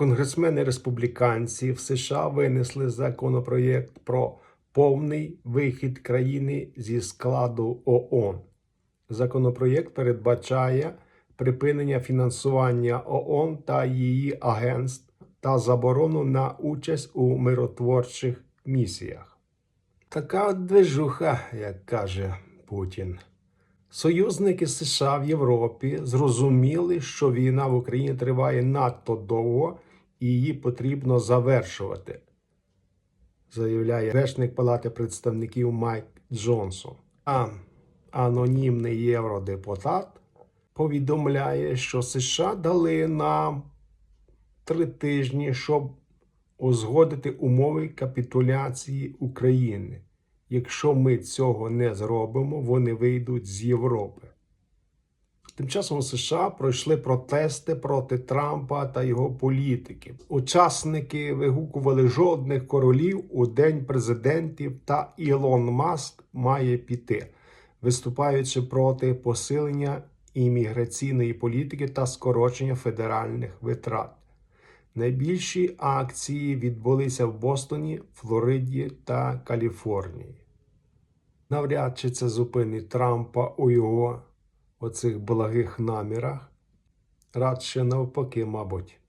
Конгресмени республіканці в США винесли законопроєкт про повний вихід країни зі складу ООН. Законопроєкт передбачає припинення фінансування ООН та її агентств та заборону на участь у миротворчих місіях. Така от движуха, як каже Путін. Союзники США в Європі зрозуміли, що війна в Україні триває надто довго і її потрібно завершувати, заявляє речник Палати представників Майк Джонсон. А анонімний євродепутат повідомляє, що США дали нам три тижні, щоб узгодити умови капітуляції України. Якщо ми цього не зробимо, вони вийдуть з Європи. Тим часом у США пройшли протести проти Трампа та його політики. Учасники вигукували жодних королів у День президентів та Ілон Маск має піти, виступаючи проти посилення імміграційної політики та скорочення федеральних витрат. Найбільші акції відбулися в Бостоні, Флориді та Каліфорнії. Навряд чи це зупинить Трампа у його оцих благих намірах. Радше навпаки, мабуть.